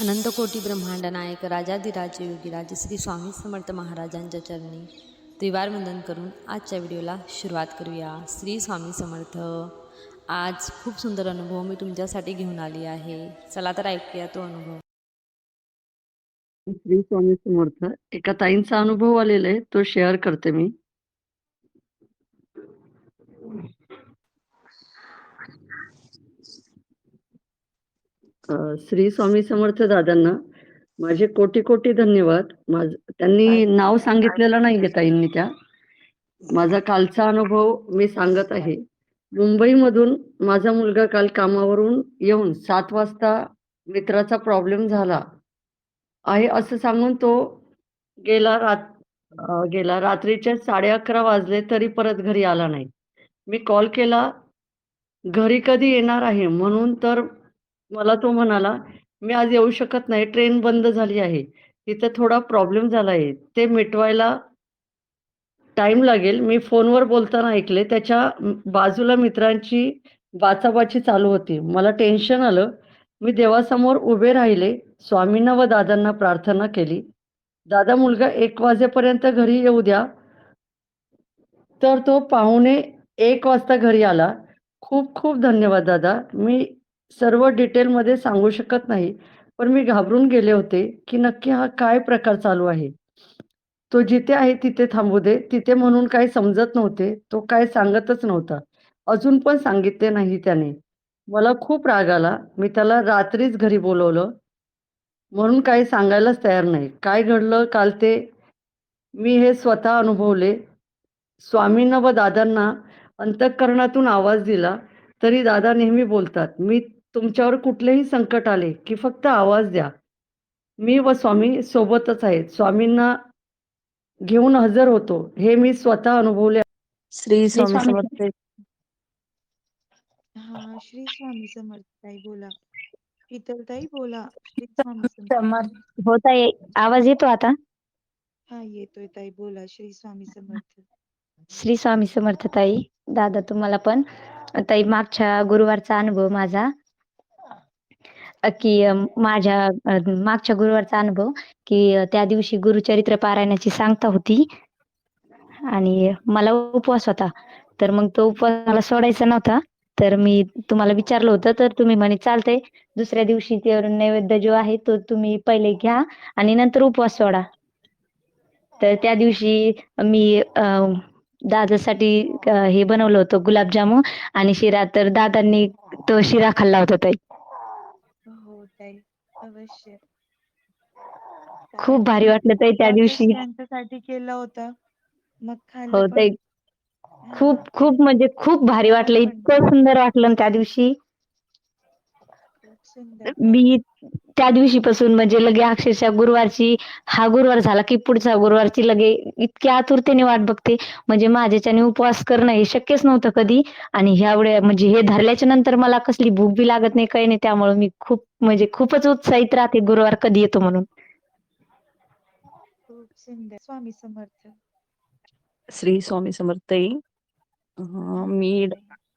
अनंतकोटी ब्रह्मांड नायक राजाधिराज योगीराज श्री स्वामी समर्थ महाराजांच्या चरणी त्रिवार वंदन करून आजच्या व्हिडिओला सुरुवात करूया. श्री स्वामी समर्थ आज खूप सुंदर अनुभव मी तुमच्यासाठी घेऊन आली आहे. चला तर ऐकूया तो अनुभव. श्री स्वामी समर्थ एका ताईंचा अनुभव आलेला आहे तो शेअर करते मी. श्री स्वामी समर्थ दादांना माझे कोटी कोटी धन्यवाद. माझ त्यांनी नाव सांगितलेलं नाहीये ताईंनी त्या. माझा कालचा अनुभव मी सांगत आहे. मुंबईमधून माझा मुलगा काल कामावरून येऊन सात वाजता मित्राचा प्रॉब्लेम झाला. आहे असं सांगून तो गेला रात गेला. रात्रीचे साडे अकरा वाजले तरी परत घरी आला नाही. मी कॉल केला घरी कधी येणार आहे? म्हणून तर मला तो म्हणाला मी आज येऊ शकत नाही ट्रेन बंद झाली आहे. तिथं थोडा प्रॉब्लेम झाला आहे. ते मिटवायला टाइम लागेल. मी फोनवर बोलताना ऐकले त्याच्या बाजूला मित्रांची बाचाबाची चालू होती. मला टेन्शन आलं. मी देवासमोर उभे राहिले. स्वामींना व दादांना प्रार्थना केली. दादा मुलगा एक वाजेपर्यंत घरी येऊ द्या. तर तो पाहुणे एक वाजता घरी आला. खूप खूप धन्यवाद दादा. मी सर्व डिटेलमध्ये सांगू शकत नाही. पण मी घाबरून गेले होते की नक्की हा काय प्रकार चालू आहे? तो जिथे आहे तिथे थांबू दे. तिथे म्हणून काही समजत नव्हते. तो काय सांगतच नव्हता. अजून पण सांगितले नाही त्याने. मला खूप राग आला. मी त्याला रात्रीच घरी बोलवलं. म्हणून काही सांगायलाच तयार नाही. काय घडलं काल ते? मी हे स्वतः अनुभवले. स्वामींना व दादांना अंतःकरणातून आवाज दिला. तरी दादा नेहमी बोलतात मी तुमच्यावर कुठलेही संकट आले की फक्त आवाज द्या. मी व स्वामी सोबतच आहेत. स्वामींना घेऊन हजर होतो. हे मी स्वतः अनुभवले श्री स्वामी समर्थ हा श्री स्वामी समर्थ ताई बोला. शीतल ताई बोला. श्री स्वामी समर्थ. समर्थ होत आहे आवाज येतो आता? हा येतोय ताई. बोला श्री स्वामी समर्थ. श्री स्वामी समर्थ ताई दादा तुम्हाला पण. ताई मागच्या गुरुवारचा अनुभव माझा. की अ, माझ्या अ, मागच्या गुरुवारचा अनुभव की अ, त्या दिवशी गुरुचरित्र पारायणाची सांगता होती. आणि मला उपवास होता. तर मग तो उपवास मला सोडायचा नव्हता. तर मी तुम्हाला विचारलं होतं तर तुम्ही म्हणे चालतंय. दुसऱ्या दिवशी ते नैवेद्य जो आहे तो तुम्ही पहिले घ्या आणि नंतर उपवास सोडा. तर त्या दिवशी मी अं, दादासाठी अं, हे बनवलं होतं गुलाबजामुन आणि शिरा. तर दादांनी तो शिरा खाल्ला होता ताई ताई. अवश्य. खूप भारी वाटलं ताई त्या दिवशी. त्यांच्यासाठी केला होता. मग हो खाल्लं ताई. पण. खूप खूप म्हणजे खूप भारी वाटलं. इतकं सुंदर वाटलं ना त्या दिवशी. मी त्या दिवशीपासून म्हणजे लगे अक्षरशः गुरुवारची हा गुरुवार झाला की पुढचा गुरुवारची लगे इतक्या आतुरतेने वाट बघते. म्हणजे माझ्याच्याने उपवास करणं हे शक्यच नव्हतं कधी. आणि ह्यावेळेस म्हणजे हे धरल्याच्या नंतर मला कसली भूक बी लागत नाही काही नाही. त्यामुळे मी खूप म्हणजे खूपच उत्साहित राहते गुरुवार कधी येतो म्हणून. खूप सुंदर. स्वामी समर्थ. श्री स्वामी समर्थई अं, मी.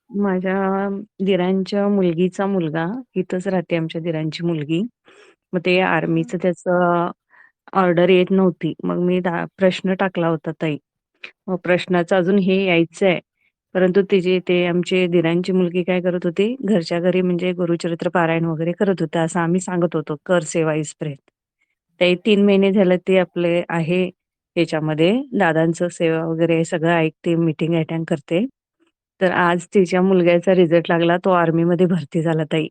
माझ्या दिरांच्या मुलगीचा मुलगा इथंच राहते आमच्या दिरांची मुलगी. मग ते आर्मीचं त्याचं ऑर्डर येत नव्हती. मग मी दा- प्रश्न टाकला होता ताई. मग प्रश्नाचं अजून हे यायचंय. परंतु तिचे ते आमचे दिरांची मुलगी काय करत होती? घरच्या घरी म्हणजे गुरुचरित्र पारायण वगैरे करत होते. असं आम्ही सांगत होतो कर सेवा इस्प्रेत ते तीन महिने झाले ते आपले आहे. याच्यामध्ये दादांचं सेवा वगैरे सगळं ऐकते मीटिंग अटेंड करते. तर आज तिच्या मुलग्याचा रिझल्ट लागला तो आर्मीमध्ये भरती झाला ताई.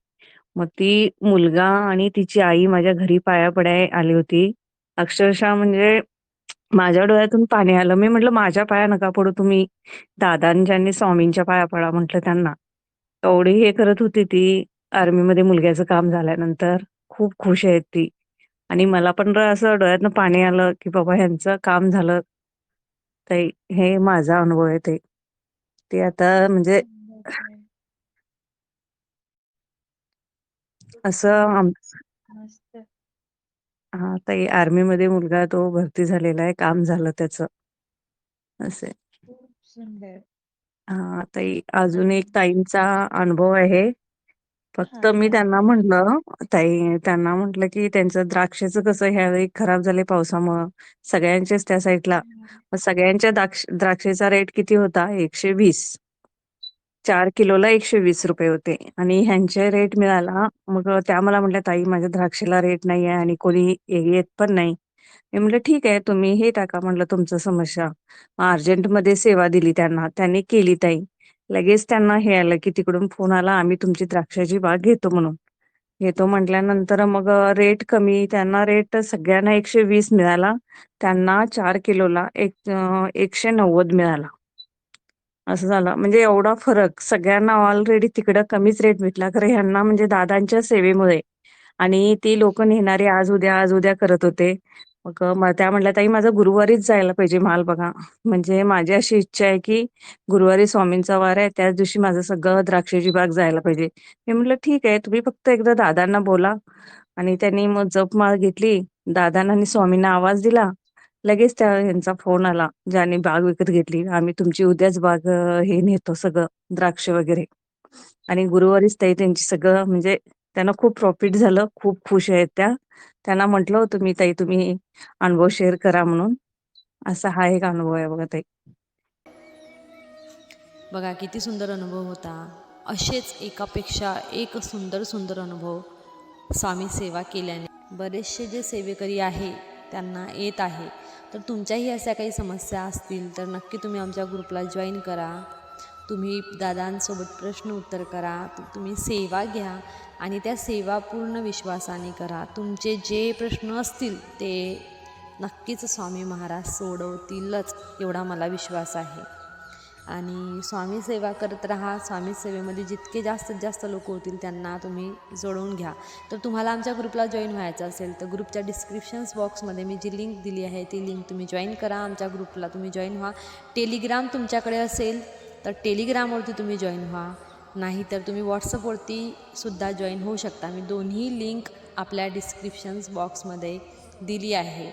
मग ती मुलगा आणि तिची आई माझ्या घरी पाया पडाय आली होती. अक्षरशः म्हणजे माझ्या डोळ्यातून पाणी आलं. मी म्हटलं माझ्या पाया नका पडू तुम्ही. दादांच्या स्वामींच्या पाया पडा म्हटलं त्यांना. एवढी हे करत होती ती. आर्मीमध्ये मुलग्याचं काम झाल्यानंतर खूप खुश आहेत ती. आणि मला पण र- असं डोळ्यातनं पाणी आलं की बाबा ह्यांचं काम झालं. ताई हे माझा अनुभव आहे ते ते आता म्हणजे असं मस्त. हा ताई आर्मीमध्ये मुलगा तो भरती झालेला आहे काम झालं त्याचं. असे. खूप सुंदर. हा ताई अजून एक ताईंचा अनुभव आहे. फक्त मी त्यांना म्हटलं ताई त्यांना म्हटलं की त्यांचं द्राक्षाचं कसं ह्यावेळी खराब झाले पावसामुळं. सगळ्यांचेच त्या साईडला. मग सगळ्यांच्या द्राक्ष द्राक्षेचा रेट किती होता? एकशे वीस. चार किलोला एकशे वीस रुपये होते. आणि ह्यांचे रेट मिळाला. मग त्या मला म्हटल्या ताई माझ्या द्राक्षेला रेट नाही आहे आणि कोणी येत पण नाही. मी म्हटलं ठीक आहे तुम्ही हे टाका म्हटलं तुमचं समस्या. अर्जंटमध्ये सेवा दिली त्यांना. त्यांनी केली ताई. लगेच त्यांना हे आलं की तिकडून फोन आला आम्ही तुमची द्राक्षाची बाग घेतो म्हणून. घेतो म्हटल्यानंतर मग रेट कमी त्यांना रेट सगळ्यांना एकशे वीस मिळाला. त्यांना चार किलोला एक एकशे नव्वद मिळाला. असं झालं. म्हणजे एवढा फरक. सगळ्यांना ऑलरेडी तिकडं कमीच रेट भेटला. खरं ह्यांना म्हणजे दादांच्या सेवेमुळे. आणि ती लोक नेणारे आज उद्या आज उद्या करत होते. मग त्या म्हटल्या ताई माझं गुरुवारीच जायला पाहिजे माल बघा. म्हणजे माझी अशी इच्छा आहे की गुरुवारी स्वामींचा वार आहे त्याच दिवशी माझं सगळं द्राक्षाची बाग जायला पाहिजे. मी म्हटलं ठीक आहे तुम्ही फक्त एकदा दादांना बोला. आणि त्यांनी मग जपमाळ घेतली. दादांना आणि स्वामींना आवाज दिला. लगेच त्या यांचा फोन आला ज्याने बाग विकत घेतली. आम्ही तुमची उद्याच बाग हे नेतो सगळं द्राक्ष वगैरे. आणि गुरुवारीच ताई त्यांची सगळं म्हणजे त्यांना खूप प्रॉफिट झालं खूप खुश आहेत त्या. त्यांना म्हटलं होतं मी ताई तुम्ही अनुभव शेअर करा म्हणून. असा हा एक अनुभव आहे बघा ताई. बघा किती सुंदर अनुभव होता. असेच एकापेक्षा एक सुंदर सुंदर अनुभव स्वामी सेवा केल्याने. बरेचसे जे सेवेकरी आहे त्यांना येत आहे. तर तुमच्याही अशा काही समस्या असतील तर नक्की तुम्ही आमच्या ग्रुपला जॉईन करा. तुम्ही दादांसोबत प्रश्न उत्तर करा तुम्ही सेवा घ्या आणि त्या सेवा पूर्ण विश्वासाने करा. तुमचे जे प्रश्न असतील ते नक्कीच स्वामी महाराज सोडवतीलच एवढा मला विश्वास आहे. आणि स्वामी सेवा करत राहा. स्वामी सेवेमध्ये जितके जास्तीत जास्त लोक होतील त्यांना तुम्ही जोडवून घ्या. तर तुम्हाला आमच्या ग्रुपला जॉईन व्हायचं असेल तर ग्रुपच्या डिस्क्रिप्शन्स बॉक्समध्ये मी जी लिंक दिली आहे ती लिंक तुम्ही जॉईन करा. आमच्या ग्रुपला तुम्ही जॉईन व्हा. टेलिग्राम तुमच्याकडे असेल तर टेलिग्रामवरती तुम्ही जॉईन व्हा. नाही तर तुम्ही व्हॉट्सअपवरती सुद्धा जॉईन होऊ शकता. मी दोन्ही लिंक आपल्या डिस्क्रिप्शन्स बॉक्समध्ये दिली आहे.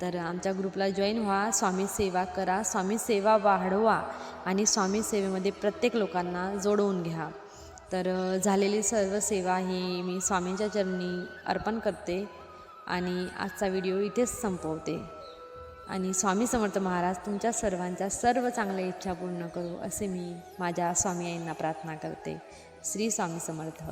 तर आमच्या ग्रुपला जॉईन व्हा. स्वामी सेवा करा. स्वामी सेवा वाढवा आणि स्वामी सेवेमध्ये प्रत्येक लोकांना जोडवून घ्या. तर झालेली सर्व सेवा ही मी स्वामींच्या चरणी अर्पण करते आणि आजचा व्हिडिओ इथेच संपवते. आणि स्वामी समर्थ महाराज तुमच्या सर्वांच्या सर्व चांगल्या इच्छा पूर्ण करू असे मी माझ्या स्वामी आईंना प्रार्थना करते. श्री स्वामी समर्थ.